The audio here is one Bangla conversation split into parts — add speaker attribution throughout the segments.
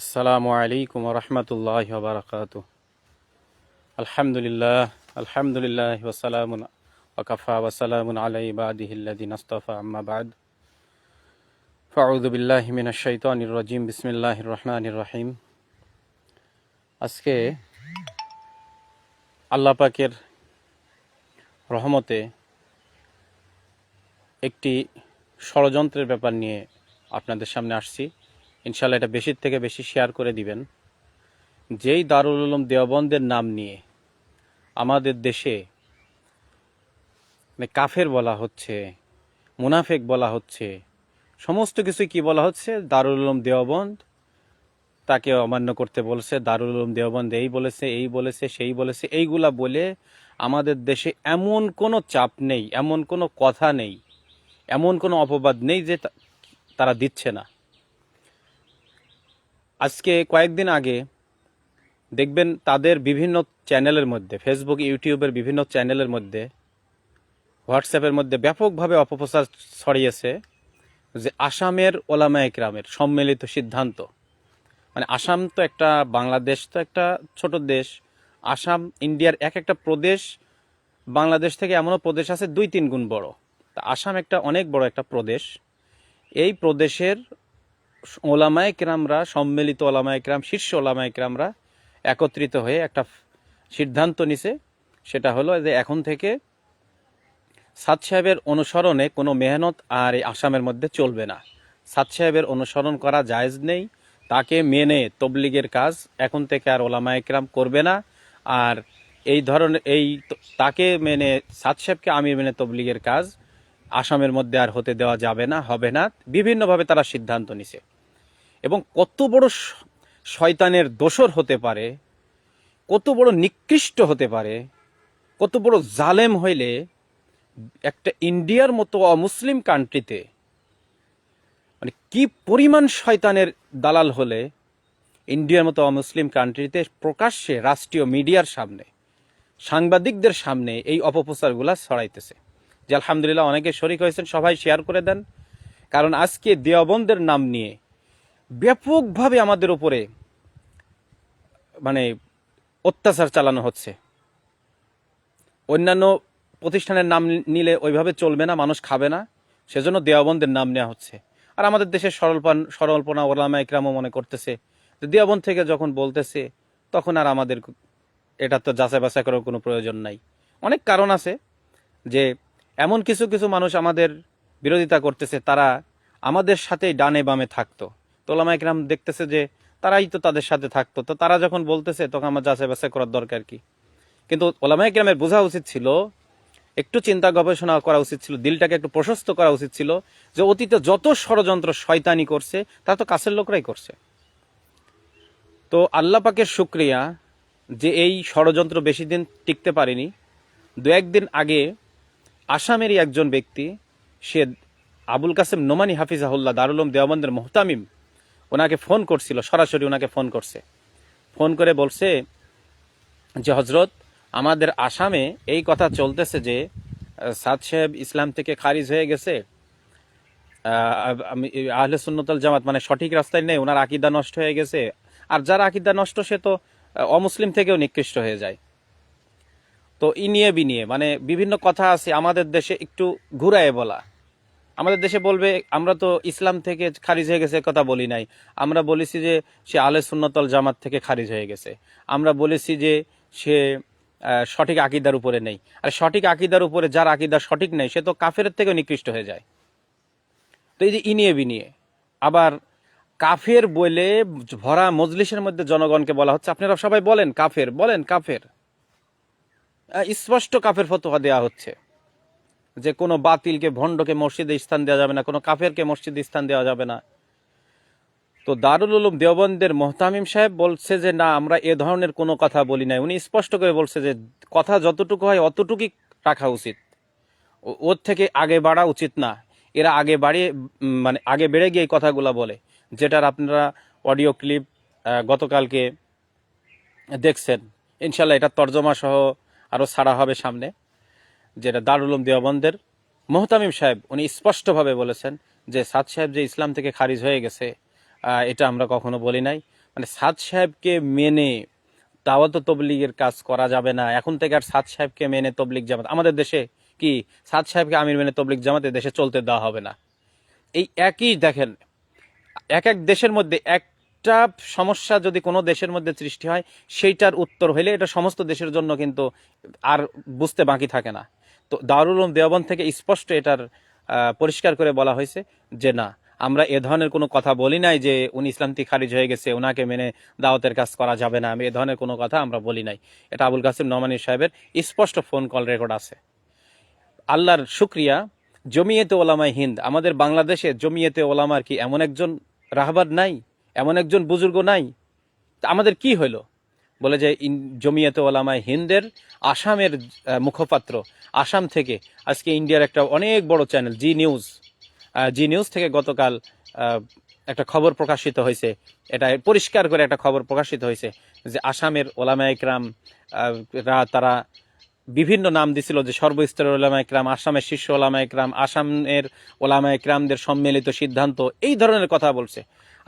Speaker 1: আসসালামু আলাইকুম রহমতুল্লাহ বারকাত আলহামদুলিল্লাহ আলহামদুলিল্লাহ ওসালামুন ওকাফা ওসালামুন আলাই বাদিহিল্লাদিন আস্তফা আম্মা বাদ। ফাউদু বিল্লাহ মিন শাইতানির রাজিম, বিসমিল্লাহির রহমানির রহিম। আজকে আল্লাহ পাকের রহমতে একটি ষড়যন্ত্রের ব্যাপার নিয়ে আপনাদের সামনে আসছি। ইনশাল্লাহ এটা বেশির থেকে বেশি শেয়ার করে দিবেন। যেই দারুল উলুম দেওবন্দের নাম নিয়ে আমাদের দেশে মানে কাফের বলা হচ্ছে, মুনাফেক বলা হচ্ছে, সমস্ত কিছু কি বলা হচ্ছে? দারুল উলুম দেওবন্দ তাকে অমান্য করতে বলছে, দারুল উলুম দেওবন্দ এই বলেছে এই বলেছে, সেই বলেছে, এইগুলা বলে আমাদের দেশে এমন কোনো চাপ নেই, এমন কোনো কথা নেই, এমন কোনো অপবাদ নেই যে তারা দিচ্ছে না। আজকে কয়েকদিন আগে দেখবেন তাদের বিভিন্ন চ্যানেলের মধ্যে ফেসবুক ইউটিউবের বিভিন্ন চ্যানেলের মধ্যে হোয়াটসঅ্যাপের মধ্যে ব্যাপকভাবে অপপ্রচার ছড়িয়েছে যে আসামের ওলামা একরামের সম্মিলিত সিদ্ধান্ত। মানে আসাম তো একটা, বাংলাদেশ তো একটা ছোট দেশ। আসাম, ইন্ডিয়ার এক একটা প্রদেশ, বাংলাদেশ থেকে এমনও প্রদেশ আছে দুই তিন গুণ বড়। তা আসাম একটা অনেক বড় একটা প্রদেশ। এই প্রদেশের ওলামায় কিরামরা, সম্মিলিত ওলামায় কিরাম, শীর্ষ ওলামায় কিরামরা একত্রিত হয়ে একটা সিদ্ধান্ত নিছে। সেটা হলো যে এখন থেকে সাদ সাহেবের অনুসরণে কোনো মেহনত আর এই আসামের মধ্যে চলবে না। সাদ সাহেবের অনুসরণ করা জায়েজ নেই। তাকে মেনে তবলিগের কাজ এখন থেকে আর ওলামায় কিরাম করবে না। আর এই ধরনের, এই তাকে মেনে, সাদ সাহেবকে আমির মেনে তবলিগের কাজ আসামের মধ্যে আর হতে দেওয়া যাবে না, হবে না। বিভিন্নভাবে তারা সিদ্ধান্ত নিছে। এবং কত বড় শয়তানের দোসর হতে পারে, কত বড় নিকৃষ্ট হতে পারে, কত বড় জালেম হইলে একটা ইন্ডিয়ার মতো অমুসলিম কান্ট্রিতে মানে কি পরিমাণ শয়তানের দালাল হলে ইন্ডিয়ার মতো অমুসলিম কান্ট্রিতে প্রকাশ্যে রাষ্ট্রীয় মিডিয়ার সামনে, সাংবাদিকদের সামনে এই অপপ্রচারগুলা ছড়াইতেছে। যে আলহামদুলিল্লাহ অনেকে শরিক হয়েছেন, সবাই শেয়ার করে দেন। কারণ আজকে দেওবন্দের নাম নিয়ে ব্যাপকভাবে আমাদের উপরে মানে অত্যাচার চালানো হচ্ছে। অন্যান্য প্রতিষ্ঠানের নাম নিলে ওইভাবে চলবে না, মানুষ খাবে না। সেজন্য দেওবন্দের নাম নেওয়া হচ্ছে। আর আমাদের দেশের সরলপান, সরলপনা ওলামা ইকরামও মনে করতেছে যে দেওবন্দ থেকে যখন বলতেছে, তখন আর আমাদের এটা তো যাচাই বাছাই করার কোনো প্রয়োজন নাই। অনেক কারণ আছে যে এমন কিছু কিছু মানুষ আমাদের বিরোধিতা করতেছে, তারা আমাদের সাথেই ডানে বামে থাকতো। তোলামা ইকরাম দেখতেছে যে তারাই তো তাদের সাথে থাকতো। তো তারা যখন বলতেছে, তখন আমার যাচাই বাছাই করার দরকার কি? কিন্তু ওলামা ইকরামের বোঝা উচিত ছিল, একটু চিন্তা গবেষণা করা উচিত ছিল, দিলটাকে একটু প্রশস্ত করা উচিত ছিল যে অতীতে যত ষড়যন্ত্র শয়তানি করছে, তা তো কাছের লোকরাই করছে। তো আল্লাহ পাকের শুক্রিয়া যে এই ষড়যন্ত্র বেশি দিন টিকতে পারেনি। দু একদিন আগে আসামেরই একজন ব্যক্তি, সে আবুল কাসেম নোমানি হাফিজাহুল্লাহ দারুলম দেওবন্দের মোহতামিম, ওনাকে ফোন করছিল, সরাসরি ওনাকে ফোন করছে। ফোন করে বলছে যে হজরত আমাদের আসামে এই কথা চলতেছে যে, সাদ সাহেব ইসলাম থেকে খারিজ হয়ে গেছে। আমি, আহলে সুন্নতল জামাত মানে সঠিক রাস্তায় নেই, ওনার আকিদা নষ্ট হয়ে গেছে। আর যার আকিদা নষ্ট, সে তো, অমুসলিম থেকেও নিকৃষ্ট হয়ে যায়। তো ই নিয়ে বিনিয়ে মানে বিভিন্ন কথা আছে আমাদের দেশে একটু ঘুরায় বলা। আমাদের দেশে বলবে, আমরা তো ইসলাম থেকে খারিজ হয়ে গেছে কথা বলি নাই। আমরা বলেছি যে, সে আলে সুন্নতল জামাত থেকে খারিজ হয়ে গেছে। আমরা বলেছি যে, সে সঠিক আকিদার উপরে নেই। আর সঠিক আকিদার উপরে যার আকিদা সঠিক নেই, সে তো কাফের থেকেও নিকৃষ্ট হয়ে যায়। তো এই যে ই ইনিয়ে বিনিয়ে আবার কাফের বলে ভরা মজলিসের মধ্যে জনগণকে বলা হচ্ছে, আপনারা সবাই বলেন, কাফের বলেন কাফের। স্পষ্ট কাফের ফতোয়া দেওয়া হচ্ছে। যে কোনো বাতিলকে ভণ্ডকে মসজিদে স্থান দেওয়া যাবে না, কোনো কাফেরকে মসজিদে স্থান দেওয়া যাবে না। তো দারুল উলুম দেওবন্দের মোহতামিম সাহেব বলছে যে, না, আমরা এ ধরনের কোনো কথা বলি নাই। উনি স্পষ্ট করে বলছে যে, কথা যতটুকু হয় অতটুকুই রাখা উচিত। ওর থেকে আগে বাড়া উচিত না। এরা আগে বাড়িয়ে মানে আগে বেড়ে গিয়ে এই কথাগুলো বলে। যেটার আপনারা অডিও ক্লিপ গতকালকে দেখছেন। ইনশাল্লাহ এটা তর্জমা সহ আরও ছাড়া হবে সামনে, যেটা দারুল উলুম দেওবন্দের মোহতামিম সাহেব, উনি স্পষ্টভাবে বলেছেন যে সাদ সাহেব যে ইসলাম থেকে খারিজ হয়ে গেছে এটা আমরা কখনো বলি নাই। মানে সাদ সাহেবকে মেনে দাওয়াত তবলিগের কাজ করা যাবে না। এখন থেকে আর সাদ সাহেবকে মেনে তবলিগ জামাত, আমাদের দেশে কি সাদ সাহেবকে আমির মেনে তবলিগ জামাতে দেশে চলতে দেওয়া হবে না। এই একই দেখেন, এক এক দেশের মধ্যে একটা সমস্যা যদি কোনো দেশের মধ্যে সৃষ্টি হয়, সেইটার উত্তর হইলে এটা সমস্ত দেশের জন্য কিন্তু আর বুঝতে বাকি থাকে না। তো দারুল উলুম দেওবন্দ থেকে স্পষ্ট এটার পরিষ্কার করে বলা হয়েছে যে না, আমরা এ ধরনের কোনো কথা বলি নাই যে উনি ইসলাম থেকে খারিজ হয়ে গেছে ওনাকে মেনে দাওয়াতের কাজ করা যাবে না, আমি এ ধরনের কোনো কথা আমরা বলি নাই। এটা আবুল কাসিম নমানি সাহেবের স্পষ্ট ফোন কল রেকর্ড আছে। আল্লাহর শুক্রিয়া, জমিয়েতে ওলামায় হিন্দ, আমাদের বাংলাদেশে জমিয়েতে ওলামার কি এমন একজন রাহবার নাই? এমন একজন বুজুর্গ নাই। আমাদের কি হইল? বলে যে জমিয়েতে ওলামায় হিন্দের, আসামের মুখপাত্র। আসাম থেকে আজকে ইন্ডিয়ার একটা অনেক বড় channel, Zee News. Zee News থেকে গতকাল একটা খবর প্রকাশিত হয়েছে। এটা পরিষ্কার করে একটা খবর প্রকাশিত হয়েছে যে, আসামের ওলামা একরাম রা তারা বিভিন্ন নাম দিছিল যে, সর্বস্তরের ওলামা একরাম আসামের শীর্ষ ওলামা একরাম আসামের ওলামা একরামদের সম্মিলিত সিদ্ধান্ত, এই ধরনের কথা বলছে।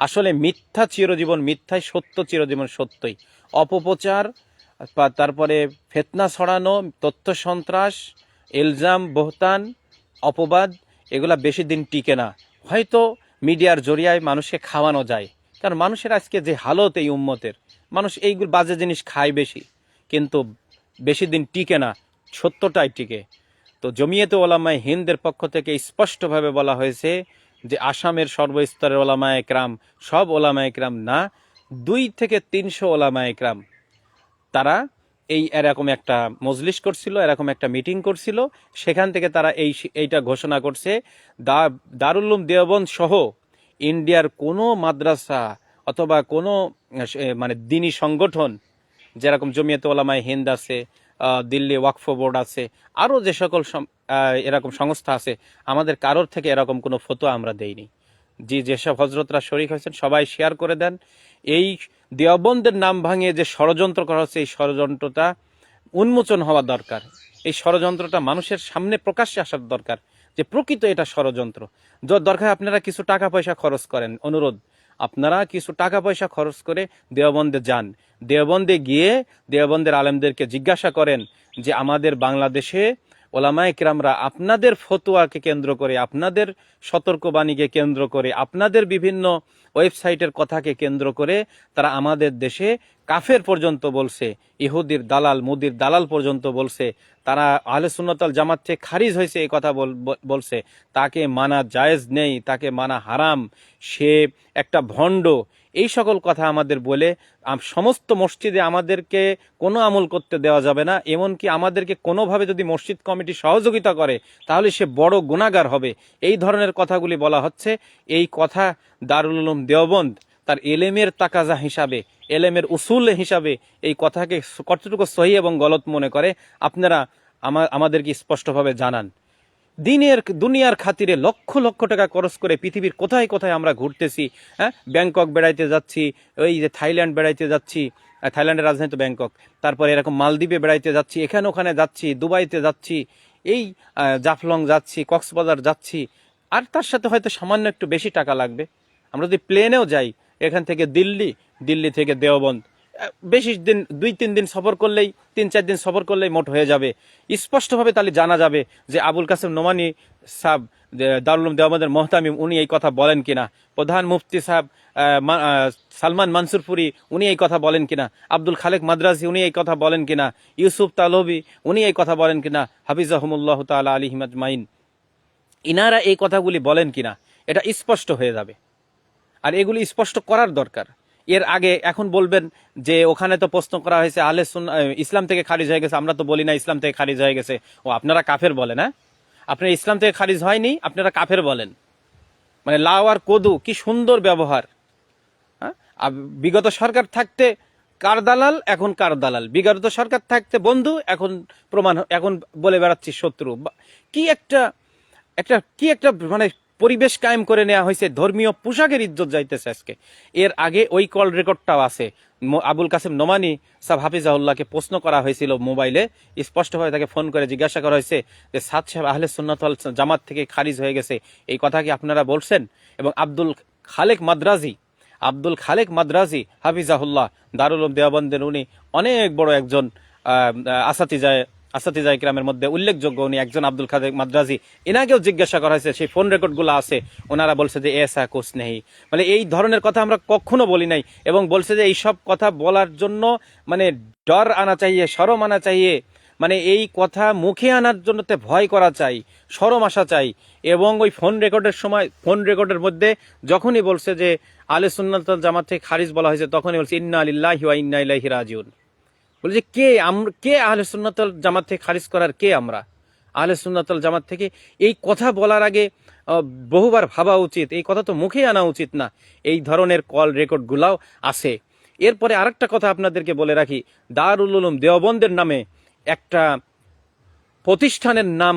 Speaker 1: আসলে মিথ্যা চিরজীবন, মিথ্যাই সত্য, চিরজীবন সত্যই। অপপ্রচার তারপরে ফেতনা ছড়ানো, তথ্য সন্ত্রাস এলজাম বহতান, অপবাদ, এগুলা বেশি দিন টিকে না। হয়তো মিডিয়ার জরিয়ায় মানুষকে খাওয়ানো যায়। কারণ মানুষের আজকে যে হালত এই উম্মতের, মানুষ এইগুলো বাজে জিনিস খায় বেশি। কিন্তু বেশি দিন টিকে না, সত্যটাই টিকে। তো জমিয়েতে ওলামায় হিন্দের পক্ষ থেকে স্পষ্টভাবে বলা হয়েছে যে আসামের সর্বস্তরের ওলামা একরাম, সব ওলামা একরাম না, দুই থেকে তিনশো ওলামা একরাম। তারা এই এরকম একটা মজলিস করছিল, এরকম একটা মিটিং করছিল। সেখান থেকে তারা এই এইটা ঘোষণা করছে, দা দারুল্লুম দেওবন্দ সহ ইন্ডিয়ার কোনো মাদ্রাসা অথবা কোনো মানে দিনী সংগঠন, যেরকম জমিয়ত ওলামায় হিন্দ আছে দিল্লি ওয়াকফ বোর্ড আছে, আরও যে সকল এরকম সংস্থা আছে, আমাদের কারোর থেকে এরকম কোনো ফতোয়া আমরা দেইনি। জি, যেসব হজরতরা শরিক হয়েছেন, সবাই শেয়ার করে দেন। এই দেওবন্দের নাম ভাঙিয়ে যে ষড়যন্ত্র করা হচ্ছে, এই ষড়যন্ত্রটা উন্মোচন হওয়া দরকার। এই ষড়যন্ত্রটা মানুষের সামনে প্রকাশ্যে আসার দরকার যে প্রকৃত এটা ষড়যন্ত্র। দরকার আপনারা কিছু টাকা পয়সা খরচ করেন, অনুরোধ। আপনারা কিছু টাকা পয়সা খরচ করে দেওবন্দে যান। দেওবন্দে গিয়ে দেওবন্দের আলেমদেরকে জিজ্ঞাসা করেন যে, আমাদের বাংলাদেশে ওলামায়ে কিরামরা আপনাদের ফতোয়াকে কেন্দ্র করে, আপনাদের সতর্কবাণীকে কেন্দ্র করে, আপনাদের বিভিন্ন ওয়েবসাইটের কথাকে কেন্দ্র করে তারা আমাদের দেশে কাফের পর্যন্ত বলছে, ইহুদির দালাল, মুদির দালাল পর্যন্ত বলছে তারা আহলে সুন্নতাল জামাত থেকে খারিজ হয়েছে এই কথা বল- বল- বলছে। তাকে মানা জায়েজ নেই, তাকে মানা হারাম। সে একটা ভণ্ড। এই সকল কথা আমাদের বলে সমস্ত মসজিদে আমাদেরকে কোনো আমল করতে দেওয়া যাবে না, এমনকি আমাদেরকে কোনোভাবে যদি মসজিদ কমিটি সহযোগিতা করে, তাহলে সে বড় গুণাগার হবে। এই ধরনের কথাগুলি বলা হচ্ছে। এই কথা দারুল উলুম দেওবন্দ তার এলেমের তাকাজা হিসাবে, এলেমের উসুল হিসাবে এই কথাকে কতটুকু সহি এবং গলত মনে করে, আপনারা আমা- আমাদেরকে স্পষ্টভাবে জানান। দিনের দুনিয়ার খাতিরে লক্ষ লক্ষ টাকা খরচ করে পৃথিবীর কোথায় কোথায় আমরা ঘুরতেছি হ্যাঁ? ব্যাংকক বেড়াইতে যাচ্ছি, ওই যে থাইল্যান্ড বেড়াইতে যাচ্ছি থাইল্যান্ডের রাজধানী তো ব্যাংকক। তারপরে এরকম মালদ্বীপে বেড়াইতে যাচ্ছি, এখানে ওখানে যাচ্ছি, দুবাইতে যাচ্ছি, এই জাফলং যাচ্ছি, কক্সবাজার যাচ্ছি, আর তার সাথে হয়তো সামান্য একটু বেশি টাকা লাগবে। আমরা যদি প্লেনেও যাই এখান থেকে দিল্লি দিল্লি থেকে দেওবন্দ। বেশি দিন, দুই, তিন দিন সফর করলেই, তিন, চার দিন সফর করলেই মোট হয়ে যাবে। স্পষ্টভাবে তাহলে জানা যাবে যে আবুল কাসেম নোমানি সাহেব যে দারুল দেওয়াবাদের মহতামিম, উনি এই কথা বলেন কিনা? প্রধান মুফতি সাহেব সালমান মানসুরপুরি উনি এই কথা বলেন কিনা? আব্দুল খালেক মাদ্রাসি উনি এই কথা বলেন কিনা? ইউসুফ তালবি উনি এই কথা বলেন কিনা? হাফিজাহমুল্লাহ তালা আলী হিমাজমাইন ইনারা এই কথাগুলি বলেন কিনা? এটা স্পষ্ট হয়ে যাবে। আর এগুলি স্পষ্ট করার দরকার। এর আগে এখন বলবেন যে ওখানে তো প্রশ্ন করা হয়েছে সুন- ইসলাম থেকে খারিজ হয়ে গেছে, আমরা তো বলি না ইসলাম থেকে খারিজ হয়ে গেছে। ও, আপনারা কাফের বলেন হ্যাঁ? আপনার ইসলাম থেকে খারিজ হয়নি, আপনারা কাফের বলেন। মানে লাউ আর কদু, কি সুন্দর ব্যবহার। হ্যাঁ? বিগত সরকার থাকতে কার দালাল? এখন কার দালাল? বিগত সরকার থাকতে বন্ধু? এখন প্রমাণ এখন বলে বেড়াচ্ছি শত্রু। কি একটা একটা, কি একটা মানে পরিবেশ কায়েম করে নেওয়া হয়েছে। ধর্মীয় পোশাকের ইজ্জত যাইতেছে আজকে। এর আগে ওই কল রেকর্ডটাও আছে। আবুল কাসেম নোমানি সাহ হাফিজাউল্লাহকে প্রশ্ন করা হয়েছিল মোবাইলে। স্পষ্টভাবে তাকে ফোন করে জিজ্ঞাসা করা হয়েছে যে সাদ সাহেব আহলে সুন্নাত জামাত থেকে খারিজ হয়ে গেছে। এই কথা কি আপনারা বলছেন? এবং আব্দুল খালেক মাদ্রাজি আব্দুল খালেক মাদ্রাজি হাফিজাহুল্লাহ দারুল উলুম দেওবন্দের উনি অনেক বড় একজন আহ, আসাতিজায় আসাতিজা ইকরামের মধ্যে উল্লেখযোগ্য উনি একজন আব্দুল খালেক মাদ্রাজি। এনাকেও জিজ্ঞাসা করা হয়েছে, সেই ফোন রেকর্ডগুলো আছে, ওনারা বলছে যে এসা কোর্স নেই। মানে এই ধরনের কথা আমরা কখনো বলি নাই এবং বলছে যে, এইসব কথা বলার জন্য মানে ডর আনা চাইয়ে, সরম আনা চাইয়ে মানে এই কথা মুখে আনার জন্য তে ভয় করা চাই, সরম আসা চাই। এবং ওই ফোন রেকর্ডের সময়, ফোন রেকর্ডের মধ্যে যখনই বলছে যে, আলে সুন্নাত জামাত থেকে খারিজ বলা হয়েছে, তখনই বলছে, ইন্না আলিল্লাহি ইন্না ইলাইহি রাজিউন। বলছে কে আমরা কে আহলে সুন্নাতল জামাত থেকে খারিজ করার কে আমরা? আহলে সুন্নাতল জামাত থেকে এই কথা বলার আগে বহুবার ভাবা উচিত, এই কথা তো মুখে আনা উচিত না, এই ধরনের কল রেকর্ডগুলাও আছে। এরপরে আরেকটা কথা আপনাদেরকে বলে রাখি, দারুল উলুম দেওবন্দের নামে একটা প্রতিষ্ঠানের নাম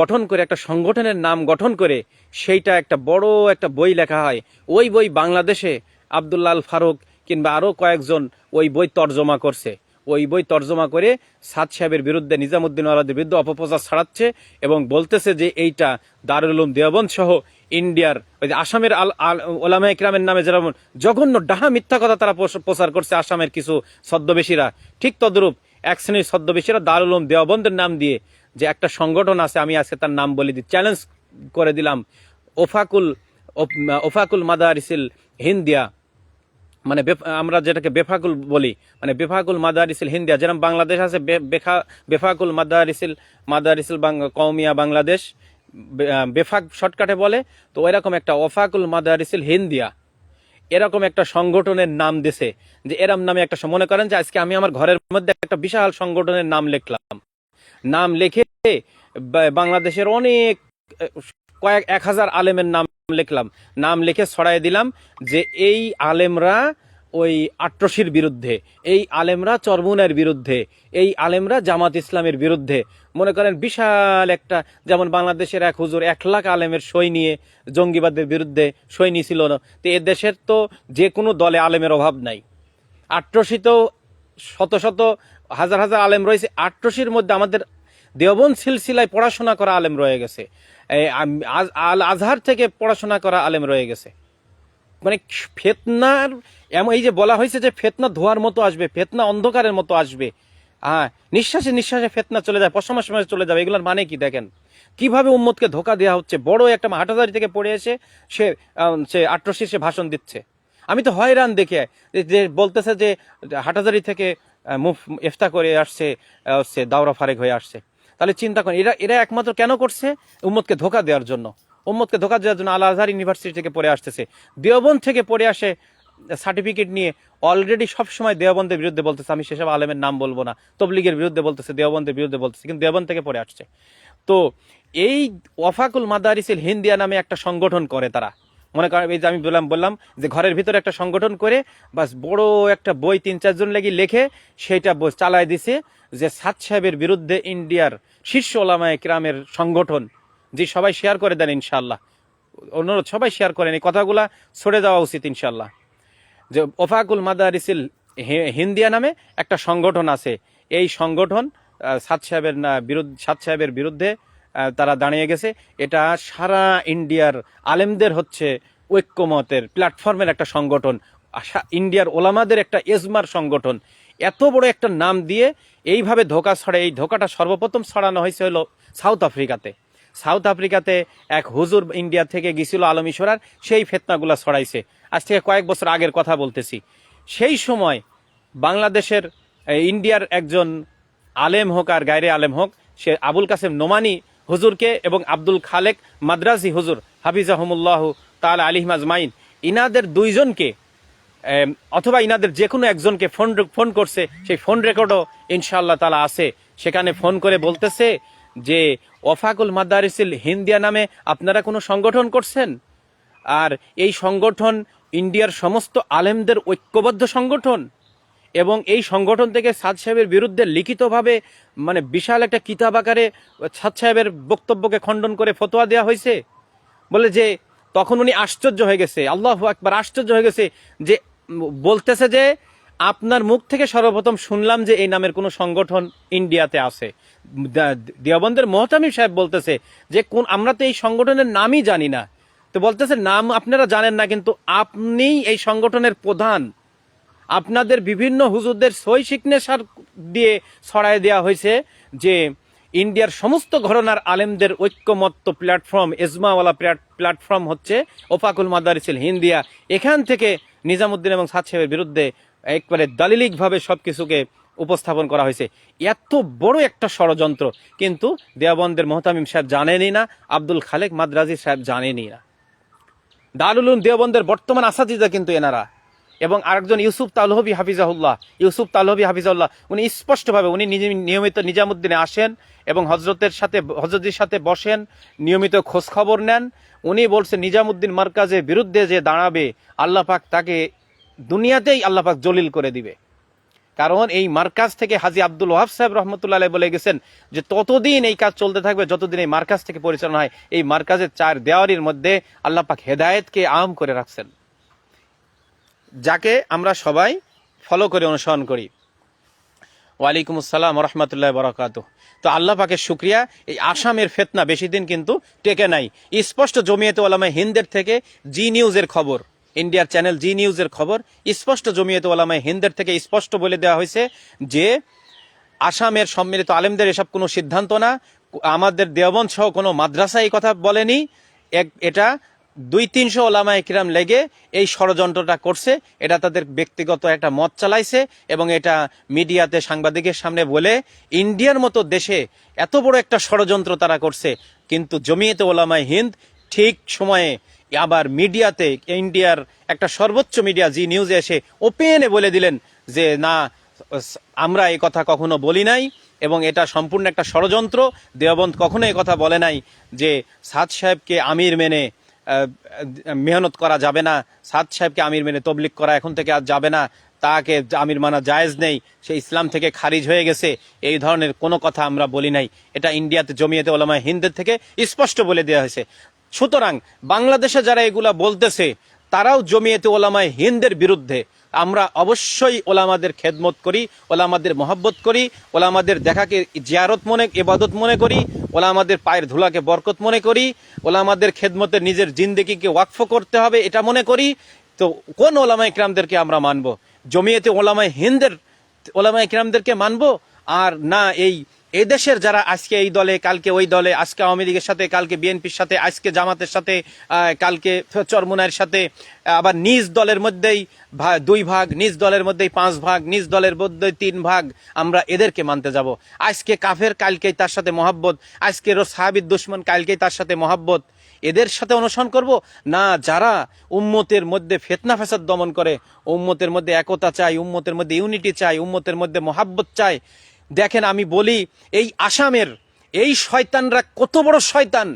Speaker 1: গঠন করে, একটা সংগঠনের নাম গঠন করে, সেইটা একটা বড় একটা বই লেখা হয়। ওই বই বাংলাদেশে আবদুল্লাল ফারুক কিংবা আরও কয়েকজন ওই বই তর্জমা করছে। ওই বই তর্জমা করে সাদ সাহেবের বিরুদ্ধে নিজামুদ্দিন ওয়ালাদের বিরুদ্ধে অপপ্রচার ছড়াচ্ছে এবং বলতেছে যে এইটা দারুল দেওবন্দ সহ ইন্ডিয়ার ওই যে আসামের আল আল, ওলামা ইকরামের নামে যেরকম জঘন্য ডাহা মিথ্যা কথা তারা প্রচার করছে আসামের কিছু ছদ্মবেশীরা। ঠিক তদ্রূপ এক শ্রেণির ছদ্মবেশীরা দারুল দেওবন্দের নাম দিয়ে যে একটা সংগঠন আছে, আমি আজকে তার নাম বলে দিই চ্যালেঞ্জ করে দিলাম। ওফাকুল ওফাকুল মাদারিসিল হিন্দিয়া। মানে বেফ- আমরা যেটাকে বেফাকুল বলি মানে বেফাকুল মাদারিসিল হিন্দিয়া যেরকম বাংলাদেশ আছে, বে- বেখা বেফাকুল মাদারিসিল মাদারিসিল কৌমিয়া বাংলাদেশ বেফাক শর্টকাটে বলে, তো এরকম একটা ওফাকুল মাদারিসিল হিন্দিয়া। এরকম একটা সংগঠনের নাম দিছে, যে এরম নামে একটা মনে করেন যে আজকে আমি আমার ঘরের মধ্যে একটা বিশাল সংগঠনের নাম লিখলাম। নাম লিখে বাংলাদেশের অনেক কয়েক এক হাজার আলেমের নাম লিখলাম। নাম লিখে ছড়াই দিলাম যে এই আলেমরা ওই আট্রসির বিরুদ্ধে, এই আলেমরা চরমুনের বিরুদ্ধে, এই আলেমরা জামাত ইসলামের বিরুদ্ধে। মনে করেন বিশাল একটা, যেমন বাংলাদেশের এক হুজুর এক লাখ আলেমের সই নিয়ে জঙ্গিবাদের বিরুদ্ধে সই নিয়েছিল না। তো এ দেশের তো যে কোনো দলে আলেমের অভাব নাই। আট্রসিতেও শত শত, হাজার হাজার আলেম রয়েছে। আট্রসির মধ্যে আমাদের দেওবন সিলসিলায় পড়াশোনা করা আলেম রয়ে গেছে। আল আজহার থেকে পড়াশোনা করা আলেম রয়ে গেছে। মানে ফেতনার, এমন এই যে বলা হয়েছে যে ফেতনা ধোয়ার মতো আসবে, ফেতনা অন্ধকারের মতো আসবে। হ্যাঁ নিঃশ্বাসে নিঃশ্বাসে ফেতনা চলে যায় পশমাস সময় চলে যাবে, এগুলোর মানে কি দেখেন? কীভাবে উম্মতকে ধোকা দেওয়া হচ্ছে? বড় একটা হাটাদারি থেকে পড়ে এসে সে সে আট্রসি সে ভাষণ দিচ্ছে। আমি তো হয়রান দেখে, যে- বলতেছে যে হাটাজারি থেকে মুফ ইফতা করে আসছে হচ্ছে দাওরা ফারেক হয়ে আসছে। তাহলে চিন্তা করেন, এরা এরা একমাত্র কেন করছে? উম্মতকে ধোকা দেওয়ার জন্য। উম্মতকে ধোকা দেওয়ার জন্য আল আজহার ইউনিভার্সিটি থেকে পড়ে আসতেছে। দেওবন থেকে পড়ে আসে সার্টিফিকেট নিয়ে। অলরেডি সবসময় দেওবন্দের বিরুদ্ধে বলতেছে, আমি সেসব আলেমের নাম বলব না। তবলিগের বিরুদ্ধে বলতেছে, দেওবন্দের বিরুদ্ধে বলতেছে, কিন্তু দেওবন থেকে পড়ে আসছে। তো এই ওয়াফাকুল মাদারিসিল হিন্দিয়া নামে একটা সংগঠন করে তারা। মনে করেন, এই যে আমি বললাম বললাম যে ঘরের ভিতরে একটা সংগঠন করে, বাস বড় একটা বই তিন চারজন লেগে লেখে বই চালায় দিছে যে সাদ সাহেবের বিরুদ্ধে ইন্ডিয়ার শীর্ষ ওলামায় কিরামের সংগঠন, যে সবাই শেয়ার করে দেন ইনশাল্লাহ অনুরোধ, সবাই শেয়ার করেন, এই কথাগুলা ছড়ে যাওয়া উচিত ইনশাল্লাহ যে ওফাকুল মাদারিসিল হিন্দিয়া নামে একটা সংগঠন আছে। এই সংগঠন সাদ সাহেবের না, বিরুদ্ধে, সাদ সাহেবের বিরুদ্ধে তারা দাঁড়িয়ে গেছে। এটা সারা ইন্ডিয়ার আলেমদের হচ্ছে ঐক্যমতের প্ল্যাটফর্মের একটা সংগঠন। ইন্ডিয়ার ওলামাদের একটা এজমার সংগঠন। এত বড় একটা নাম দিয়ে এইভাবে ধোকা ছড়ে এই ধোকাটা সর্বপ্রথম ছড়ানো হয়েছে হলো সাউথ আফ্রিকাতে। সাউথ আফ্রিকাতে এক হুজুর ইন্ডিয়া থেকে গেছিল আলম ইশরার, সেই ফেতনাগুলা ছড়াইছে। আজ থেকে কয়েক বছর আগের কথা বলতেছি। সেই সময় বাংলাদেশের ইন্ডিয়ার একজন আলেম হোক আর গায়রে আলেম হোক, সে আবুল কাসেম নোমানি হুজুরকে এবং আব্দুল খালেক মাদ্রাসি হুজুর হাফিজাহমুল্লাহ তাল আলিম আজমাইন, ইনাদের দুইজনকে অথবা ইনাদের যে কোনো একজনকে ফোন ফোন করছে, সেই ফোন রেকর্ডও ইনশাআল্লাহ তালা আছে। সেখানে ফোন করে বলতেছে যে ওফাকুল মাদারিসিল হিন্দিয়া নামে আপনারা কোনো সংগঠন করছেন? আর এই সংগঠন ইন্ডিয়ার সমস্ত আলেমদের ঐক্যবদ্ধ সংগঠন। এবং এই সংগঠন থেকে সাদ সাহেবের বিরুদ্ধে লিখিতভাবে মানে বিশাল একটা কিতাব আকারে সাদ সাহেবের বক্তব্যকে খণ্ডন করে ফতোয়া দেওয়া হয়েছে। বলে যে, তখন উনি আশ্চর্য হয়ে গেছে, আল্লাহ একবার আশ্চর্য হয়ে গেছে যে বলতেছে যে আপনার মুখ থেকে সর্বপ্রথম শুনলাম যে এই নামের কোনো সংগঠন ইন্ডিয়াতে আছে। দেওবন্দের মোহতামিম সাহেব বলতেছে যে কোন, আমরা তো এই সংগঠনের নামই জানি না। তো বলতেছে, নাম আপনারা জানেন না, কিন্তু আপনি এই সংগঠনের প্রধান। আপনাদের বিভিন্ন হুজুরদের সই সিগনেচার দিয়ে ছড়ায় দেওয়া হয়েছে যে ইন্ডিয়ার সমস্ত ঘরনার আলেমদের ঐক্যমত্য প্ল্যাটফর্ম এজমাওয়ালা প্ল্যাটফর্ম হচ্ছে ওফাকুল মাদারিসিল হিন্দিয়া। এখান থেকে নিজামুদ্দিন এবং সাদ সাহেবের বিরুদ্ধে একবারে দালিলিকভাবে সব কিছুকে উপস্থাপন করা হয়েছে। এত বড় একটা ষড়যন্ত্র, কিন্তু দেওবন্দের মোহতামিম সাহেব জানেনই না, আব্দুল খালেক মাদ্রাজি সাহেব জানেনই না। দারুল উলুম দেওবন্দের বর্তমান আসাদিদা কিন্তু এনারা। এবং আরেকজন ইউসুফ তালহবি হাফিজাহুল্লাহ, ইউসুফ তালহবি হাফিজাহুল্লাহ, উনি স্পষ্টভাবে, উনি নিজে- নিয়মিত নিজামুদ্দিনে আসেন এবং হজরতের সাথে হজরতির সাথে বসেন, নিয়মিত খোঁজখবর নেন। উনি বলছেন নিজামুদ্দিন মার্কাজের বিরুদ্ধে যে দাঁড়াবে, আল্লাহ পাক তাকে দুনিয়াতেই আল্লাহ পাক জলিল করে দিবে। কারণ এই মার্কাজ থেকে হাজি আব্দুল ওয়াহাব সাহেব রহমতুল্লাহ বলে গেছেন যে ততদিন এই কাজ চলতে থাকবে, যতদিন এই মার্কাজ থেকে পরিচালনা হয়, এই মার্কাজের চার দেওয়ারির মধ্যে আল্লাহ পাক হেদায়েতকে আম করে রাখছেন। যাকে আমরা সবাই ফলো করে অনুসরণ করি। ওয়ালাইকুম আসসালাম রহমতুল্লাহ বরাকাত তো আল্লাহ পাকের শুক্রিয়া, এই আসামের ফেতনা বেশি দিন কিন্তু টেকে নাই। স্পষ্ট জমিয়তে ওলামায় হিন্দের থেকে জি নিউজের খবর, ইন্ডিয়ার চ্যানেল জি নিউজের খবর, স্পষ্ট জমিয়তে ওলামায় হিন্দের থেকে স্পষ্ট বলে দেওয়া হয়েছে যে, আসামের সম্মিলিত আলেমদের এসব কোনো সিদ্ধান্ত না। আমাদের দেওবন সহ কোনো মাদ্রাসা এই কথা বলেনি। এক, এটা দুই তিনশো ওলামা একরাম লেগে এই ষড়যন্ত্রটা করছে। এটা তাদের ব্যক্তিগত একটা মত চালাইছে এবং এটা মিডিয়াতে সাংবাদিকের সামনে বলে ইন্ডিয়ার মতো দেশে এত বড় একটা ষড়যন্ত্র তারা করছে। কিন্তু জমিয়েতে ওলামায় হিন্দ ঠিক সময়ে আবার মিডিয়াতে ইন্ডিয়ার একটা সর্বোচ্চ মিডিয়া জি নিউজে এসে ওপেনে বলে দিলেন যে, না আমরা এই কথা কখনো বলি নাই এবং এটা সম্পূর্ণ একটা ষড়যন্ত্র। দেওবন্দ কখনো এই কথা বলে নাই যে, সাদ সাহেবকে আমির মেনে মেহনত করা যাবে না। সাদ সাহেবকে আমির মেনে তবলিক করা এখন থেকে আর যাবে না। তাকে আমির মানা জায়েজ নেই। সে ইসলাম থেকে খারিজ হয়ে গেছে। এই ধরনের কোনো কথা আমরা বলি নাই। এটা ইন্ডিয়াতে জমিয়েতে ওলামা হিন্দের থেকে স্পষ্ট বলে দেওয়া হয়েছে। সুতরাং বাংলাদেশে যারা এগুলা বলতেছে তারাও জমিয়েতে ওলামায় হিন্দের বিরুদ্ধে। আমরা অবশ্যই ওলামাদের খেদমত করি, ওলামাদের মহব্বত করি, ওলামাদের দেখাকে জিয়ারত মনে এবাদত মনে করি, ওলামাদের পায়ের ধুলাকে বরকত মনে করি, ওলামাদের খেদমতে নিজের জিন্দেগিকে ওয়াকফ করতে হবে, এটা মনে করি। তো কোন ওলামা ইকরামদেরকে আমরা মানব? জমিয়েতে ওলামায় হিন্দের ওলামা ইকরামদেরকে মানব? আর না এই এদেশের যারা আজকে এই দলে, কালকে ওই দলে, আজকে আওয়ামী লীগের সাথে, কালকে বিএনপির সাথে, আজকে জামাতের সাথে কালকে চরমুনায়ের সাথে আবার নিজ দলের মধ্যেই দুই ভাগ, নিজ দলের মধ্যেই পাঁচ ভাগ, নিজ দলের মধ্যেই তিন ভাগ, আমরা এদেরকে মানতে যাব। আজকে কাফের কালকেই তার সাথে মহাব্বত, আজকে রো সাহাবিদ দুশ্মন কালকেই তার সাথে মহাব্বত। এদের সাথে অনুসরণ করব? না, যারা উম্মতের মধ্যে ফেতনা ফেসাদ দমন করে, উম্মতের মধ্যে একতা চাই, উম্মতের মধ্যে ইউনিটি চাই, উম্মতের মধ্যে মহাব্বত চাই দেখেন, আমি বলি, এই আসামের এই শয়তানরা কত বড় শয়তান,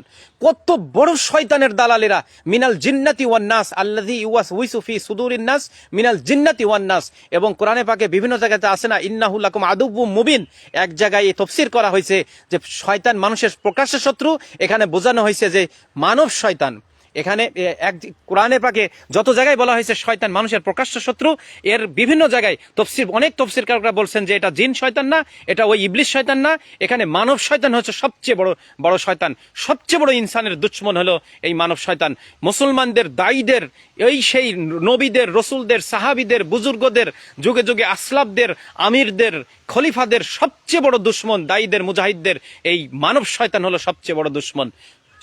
Speaker 1: কত বড় শয়তানের দালালেরা। মিনাল জিন্নাতি ওয়ান নাস আল্লাযী ইউয়াস উইসুফি সুদুরিন নাস, মিনাল জিন্নাতি ওয়ান নাস। এবং কোরআনে পাকে বিভিন্ন জায়গাতে আসে না, ইন্নাহু লাকুম আদুব্বুম মুবিন। এক জায়গায় এই তফসির করা হয়েছে যে শয়তান মানুষের প্রকাশ্য শত্রু, এখানে বোঝানো হয়েছে যে মানব শয়তান। এখানে এক কোরআনে পাকে যত জায়গায় বলা হয়েছে শয়তান মানুষের প্রকাশ্য শত্রু, এর বিভিন্ন জায়গায় তফসির, অনেক তফসির কারকরা বলছেন যে এটা জিন শয়তান না, এটা ওই ইবলিশ শয়তান না, এখানে মানব শয়তান হচ্ছে সবচেয়ে বড় বড় শয়তান। সবচেয়ে বড় ইনসানের দুশ্মন হলো এই মানব শয়তান। মুসলমানদের দায়ীদের এই সেই নবীদের, রসুলদের, সাহাবিদের, বুজুর্গদের, যুগে যুগে আসলাবদের, আমিরদের, খলিফাদের সবচেয়ে বড় দুশ্মন দায়ীদের মুজাহিদদের, এই মানব শয়তান হলো সবচেয়ে বড় দুশ্মন।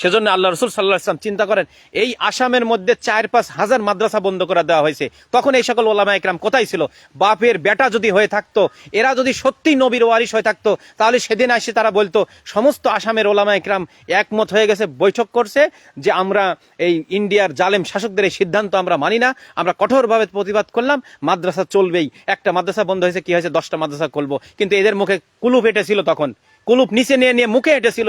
Speaker 1: সেজন্য আল্লাহ রসুল সাল্লাহ ইসলাম চিন্তা করেন, এই আসামের মধ্যে চার পাঁচ হাজার মাদ্রাসা বন্ধ করে দেওয়া হয়েছে। তখন এই সকল ওলামা একরাম কোথায় ছিল? বাপের বেটা যদি হয়ে থাকতো, এরা যদি সত্যি নবীর ওয়ারিশ হয়ে থাকতো, তাহলে সেদিন এসে তারা বলতো, সমস্ত আসামের ওলামা একরাম একমত হয়ে গেছে, বৈঠক করছে যে আমরা এই ইন্ডিয়ার জালেম শাসকদের এই সিদ্ধান্ত আমরা মানি না, আমরা কঠোরভাবে প্রতিবাদ করলাম, মাদ্রাসা চলবেই। একটা মাদ্রাসা বন্ধ হয়েছে, কি হয়েছে? দশটা মাদ্রাসা খুলবো। কিন্তু এদের মুখে কুলুপ এটেছিল তখন। কুলুপ নিচে নিয়ে নিয়ে মুখে হেঁটেছিল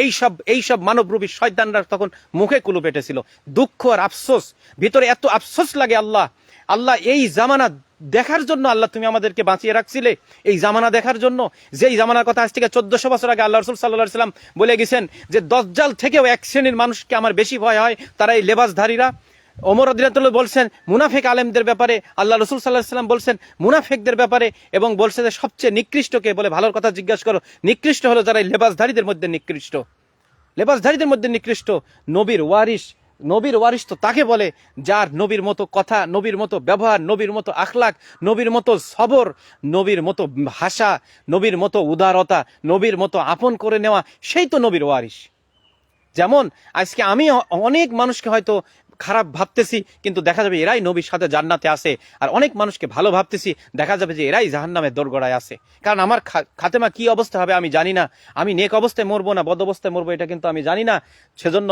Speaker 1: এই সব এই সব মানবরূপী শয়তানরা তখন মুখে কুলুপ এঁটেছিল। দুঃখ আর আফসোস। ভিতরে এত আফসোস লাগে আল্লাহ। আল্লাহ, এই জামানা দেখার জন্য আল্লাহ তুমি আমাদেরকে বাঁচিয়ে রাখছিলে। এই জামানা দেখার জন্য, যেই জামানার কথা আজ থেকে চোদ্দশো বছর আগে আল্লাহ রসুল সাল্লাহ সাল্লাম বলে গেছেন যে, দজ্জাল থেকেও এক শ্রেণির মানুষকে আমার বেশি ভয় হয়, তারা এই লেবাসধারীরা। ওমর আদিরাতুল্লাহ বলছেন, মুনাফেক আলেমদের ব্যাপারে, আল্লাহ রসুল সাল্লাহ সাল্লাম বলছেন, মুনাফেকদের ব্যাপারে এবং বলছে যে সবচেয়ে নিকৃষ্টকে বলে ভালোর কথা জিজ্ঞাসা করো। নিকৃষ্ট হলো যারা লেবাসধারীদের মধ্যে নিকৃষ্ট। লেবাসধারীদের মধ্যে নিকৃষ্ট নবীর ওয়ারিস নবীর ওয়ারিস তো তাকে বলে যার নবীর মতো কথা, নবীর মতো ব্যবহার, নবীর মতো আখলাক, নবীর মতো সবর, নবীর মতো ভাষা, নবীর মতো উদারতা, নবীর মতো আপন করে নেওয়া, সেই তো নবীর ওয়ারিস যেমন, আজকে আমি অনেক মানুষকে হয়তো খারাপ ভাবতেছি, কিন্তু দেখা যাবে এরাই নবীর সাথে জান্নাতে আসে। আর অনেক মানুষকে ভালো ভাবতেছি, দেখা যাবে যে এরাই জাহান্নামের দোরগড়ায় আছে কারণ আমার খাতেমা কি অবস্থা হবে আমি জানি না। আমি নেক অবস্থায় মরবো না, বদ অবস্থায় মরবো এটা কিন্তু আমি জানি না। সেজন্য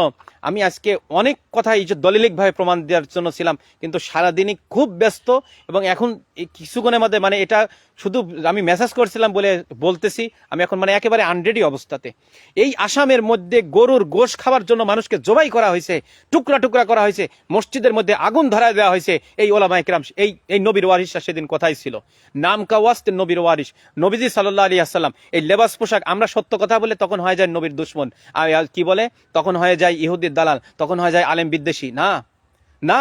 Speaker 1: আমি আজকে অনেক কথা এই যে দলিলিকভাবে প্রমাণ দেওয়ার জন্য ছিলাম, কিন্তু সারাদিনই খুব ব্যস্ত এবং এখন কিছুক্ষণের মধ্যে মানে এটা শুধু আমি মেসেজ করছিলাম বলে বলতেছি, আমি এখন মানে একেবারে আনরেডি অবস্থাতে। এই আসামের মধ্যে গরুর গোশ খাওয়ার জন্য মানুষকে জবাই করা হয়েছে, টুকরা টুকরা করা হয়েছে। মসজিদের মধ্যে আগুন ধরায় দেওয়া হয়েছে, এই ওলামা একরাম, এই এই নবীর ওয়ারিসরা সেদিন কথাই ছিল? নাম কাওয়াস্তে নবীর ওয়ারিস নবীজি সাল্লাহ আলী আসসালাম এই লেবাস পোশাক, আমরা সত্য কথা বলে তখন হয়ে যায় নবীর দুশ্মন। আর কি বলে? তখন হয়ে যায় ইহুদির দালাল, তখন হয়ে যায় আলেম বিদ্বেষী। না না,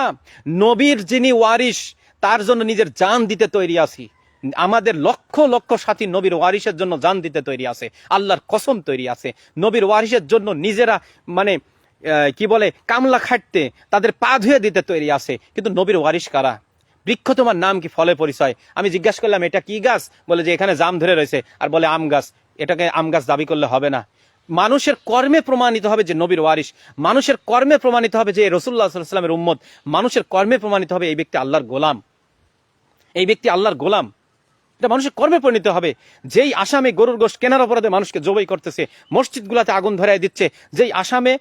Speaker 1: নবীর যিনি ওয়ারিস তার জন্য নিজের জান দিতে তৈরি আছি। আমাদের লক্ষ লক্ষ সাথী নবীর ওয়ারিসের জন্য জান দিতে তৈরি আছে। আল্লাহর কসম তৈরি আছে। নবীর ওয়ারিসের জন্য নিজেরা মানে কি বলে, কামলা খাটতে তাদের পা ধুয়ে দিতে তৈরি আছে। কিন্তু নবীর ওয়ারিস কারা? বৃক্ষ তোমার নাম কি ফলে পরিচয়? আমি জিজ্ঞাসা করলাম, এটা কি গাছ? বলে যে এখানে জাম ধরে রয়েছে। আর বলে আম গাছ। এটাকে আম গাছ দাবি করলে হবে না। মানুষের কর্মে প্রমাণিত হবে যে নবীর ওয়ারিস মানুষের কর্মে প্রমাণিত হবে যে রসুল্লাহ সাল্লামের উম্মত। মানুষের কর্মে প্রমাণিত হবে এই ব্যক্তি আল্লাহর গোলাম। এই ব্যক্তি আল্লাহর গোলাম। এটা মানুষের কর্মে পরিণত হবে। যেই আসামে গরুর গোশ কেনার অপরাধে মানুষকে জবাই করতেছে, মসজিদগুলোতে আগুন ধরাই দিচ্ছে, যেই আসামে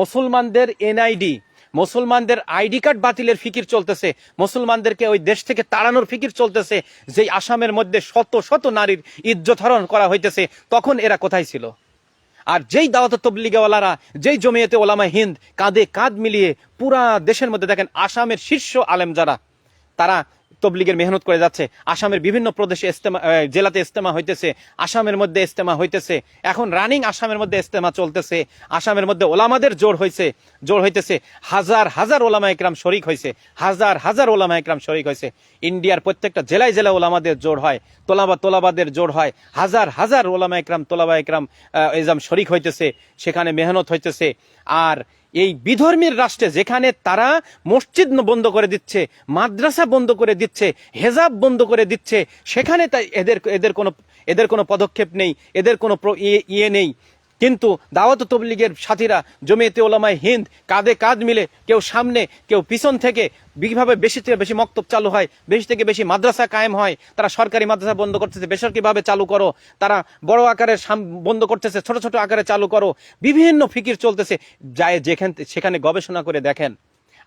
Speaker 1: মুসলমানদের এনআইডি, মুসলমানদের আইডি কার্ড বাতিলের ফিকির চলতেছে। মুসলমানদেরকে ওই দেশ থেকে তাড়ানোর ফিকির চলতেছে, যেই আসামের মধ্যে শত শত নারীর ইজ্জত হরণ করা হইতেছে, তখন এরা কোথায় ছিল? আর যেই দাওয়াত তবলিগওয়ালারা, যেই জমিয়েতে ওলামা হিন্দ কাঁধে কাঁধ মিলিয়ে পুরা দেশের মধ্যে দেখেন আসামের শীর্ষ আলেম যারা, তারা তবলিগের মেহনত করে যাচ্ছে। আসামের বিভিন্ন প্রদেশে ইস্তেমা জেলাতে ইস্তেমা হইতেছে। আসামের মধ্যে ইস্তেমা হইতেছে। এখন রানিং আসামের মধ্যে ইস্তেমা চলতেছে। আসামের মধ্যে ওলামাদের জোর হয়েছে জোর হইতেছে। হাজার হাজার ওলামা একরাম শরিক হয়েছে হাজার হাজার ওলামা একরাম শরিক হয়েছে ইন্ডিয়ার প্রত্যেকটা জেলায় জেলায় ওলামাদের জোর হয়। তোলাবা, তোলাবাদের জোর হয়। হাজার হাজার ওলামা একরাম, তোলাবা একরাম এজাম শরিক হইতেছে। সেখানে মেহনত হইতেছে। আর এই বিধর্মীর রাষ্ট্রে যেখানে তারা মসজিদ বন্ধ করে দিচ্ছে, মাদ্রাসা বন্ধ করে দিচ্ছে, হেজাব বন্ধ করে দিচ্ছে, সেখানে তাই এদের এদের কোনো এদের কোনো পদক্ষেপ নেই, এদের কোনো ইয়ে- ইয়ে নেই। কিন্তু দাওয়াত তবলিগের সাথীরা, জমিয়েতে ওলামায় হিন্দ, কাঁধে কাঁধ মিলে কেউ সামনে, কেউ পিছন থেকে বিভাবে বেশি থেকে বেশি মক্তব চালু হয়, বেশি থেকে বেশি মাদ্রাসা কায়েম হয়, তারা সরকারি মাদ্রাসা বন্ধ করতেছে, বেসরকারিভাবে চালু করো, তারা বড় আকারে বন্ধ করতেছে, ছোট ছোট আকারে চালু করো, বিভিন্ন ফিকির চলতেছে, যায় যেখান, সেখানে গবেষণা করে দেখেন।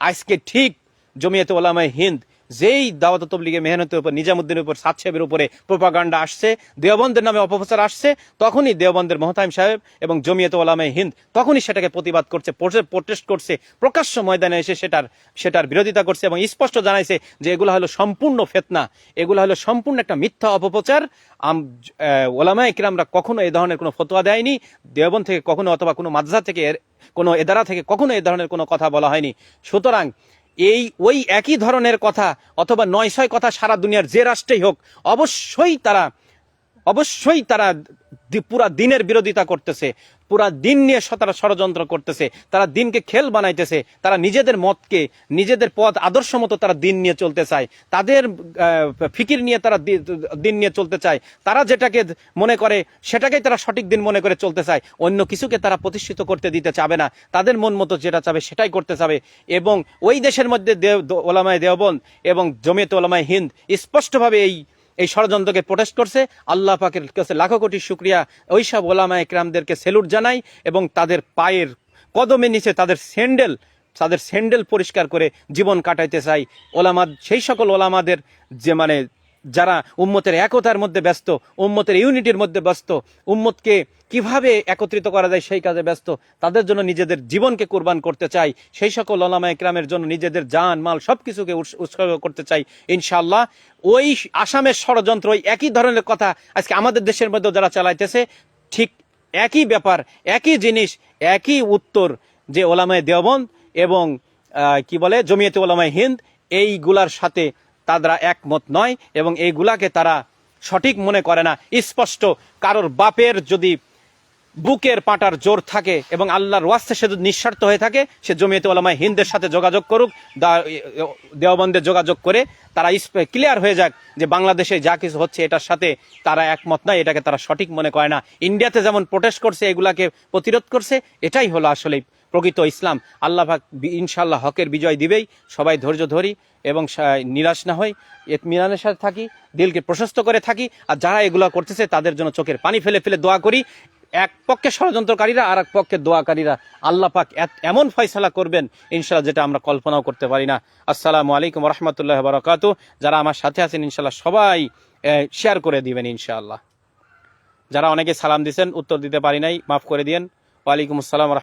Speaker 1: আজকে ঠিক জমিয়েতে ওলামায় হিন্দ যেই দাওয়াত তবলিগের মেহনতের উপর, নিজামুদ্দিনের উপর সাতসাহেবের উপরে প্রোপাগান্ডা আসছে, দেওবন্দের নামে অপপ্রচার আসছে, তখনই দেওবন্দের মহতাইম সাহেব এবং জমিয়ত ওলামায় হিন্দ তখনই সেটাকে প্রতিবাদ করছে প্রোটেস্ট করছে, প্রকাশ্য ময়দানে এসে সেটার সেটার বিরোধিতা করছে এবং স্পষ্ট জানাইছে যে এগুলো হলো সম্পূর্ণ ফেতনা, এগুলো হলো সম্পূর্ণ একটা মিথ্যা অপপ্রচার। ওলামা ইকরামরা কখনো এই ধরনের কোনো ফতোয়া দেয়নি দেওবন থেকে কখনো অথবা কোনো মাদ্রাসা থেকে কোনো এদারা থেকে কখনো এ ধরনের কোনো কথা বলা হয়নি। সুতরাং এই, ওই একই ধরনের কথা অথবা নয় ছয় কথা সারা দুনিয়ার যে রাষ্ট্রেই হোক, অবশ্যই তারা অবশ্যই তারা পুরা দিনের বিরোধিতা করতেছে। পুরা দিন নিয়ে তারা ষড়যন্ত্র করতেছে, তারা দিনকে খেল বানাইতেছে, তারা নিজেদের মতকে, নিজেদের পথ, আদর্শ মতো তারা দিন নিয়ে চলতে চায়, তাদের ফিকির নিয়ে তারা দিন নিয়ে চলতে চায়, তারা যেটাকে মনে করে, সেটাকেই তারা সঠিক দিন মনে করে চলতে চায়, অন্য কিছুকে তারা প্রতিষ্ঠিত করতে দিতে চাবে না, তাদের মন মতো যেটা চাবে সেটাই করতে চাবে, এবং ওই দেশের মধ্যে দেও, দ- ওলামায় দেওবন্দ এবং জমিয়ত ওলামায় হিন্দ স্পষ্টভাবে এই এই ষড়যন্ত্রকে প্রোটেস্ট করছে। আল্লাহ পাকের কাছে লাখো কোটি শুক্রিয়া। ওইসব ওলামা একরামদেরকে সেলুট জানাই এবং তাদের পায়ের কদমে নিচে তাদের স্যান্ডেল তাদের স্যান্ডেল পরিষ্কার করে জীবন কাটাইতে চাই। ওলামাদ সেই সকল ওলামাদের যে মানে যারা উম্মতের একতার মধ্যে ব্যস্ত, উম্মতের ইউনিটির মধ্যে ব্যস্ত, উম্মতকে কীভাবে একত্রিত করা যায় সেই কাজে ব্যস্ত, তাদের জন্য নিজেদের জীবনকে কোরবান করতে চাই, সেই সকল ওলামা একরামের জন্য নিজেদের জান, মাল সব কিছুকে উৎস- উৎসর্গ করতে চাই ইনশাল্লাহ ওই আসামের ষড়যন্ত্র, ওই একই ধরনের কথা আজকে আমাদের দেশের মধ্যে যারা চালাইতেছে, ঠিক একই ব্যাপার, একই জিনিস, একই উত্তর যে ওলামায় দেওবন্দ এবং কি বলে, জমিয়তে ওলামায় হিন্দ, এইগুলার সাথে তারা একমত নয় এবং এইগুলাকে তারা সঠিক মনে করে না। স্পষ্ট, কারোর বাপের যদি বুকের পাটার জোর থাকে এবং আল্লাহর ওয়াস্তে সে যদি নিঃস্বার্থ হয়ে থাকে, সে জমিয়তে ওলামায় হিন্দের সাথে যোগাযোগ করুক দেওবন্দে যোগাযোগ করে তারা ক্লিয়ার হয়ে যাক যে বাংলাদেশে যা কিছু হচ্ছে এটার সাথে তারা একমত নয়, এটাকে তারা সঠিক মনে করে না। ইন্ডিয়াতে যেমন প্রোটেস্ট করছে, এগুলাকে প্রতিরোধ করছে, এটাই হলো আসলে প্রকৃত ইসলাম। আল্লাহ ইনশাল্লাহ হকের বিজয় দিবেই। সবাই ধৈর্য ধরি এবং নিরাশ না হই। মিনানের সাথে থাকি, দিলকে প্রশস্ত করে থাকি। আর যারা এগুলো করতেছে, তাদের জন্য চোখের পানি ফেলে ফেলে দোয়া করি। এক পক্ষে ষড়যন্ত্রকারীরা আর এক পক্ষে দোয়াকারীরা। আল্লাহ পাক এমন ফয়সালা করবেন ইনশাল্লাহ যেটা আমরা কল্পনাও করতে পারি না। আসসালামু আলাইকুম রহমতুল্লাহ বারকাত যারা আমার সাথে আছেন ইনশাল্লাহ সবাই শেয়ার করে দিবেন, ইনশাআল্লাহ। যারা অনেকে সালাম দিয়েছেন উত্তর দিতে পারি নাই, মাফ করে দিয়েন। ওয়ালাইকুম আসসালাম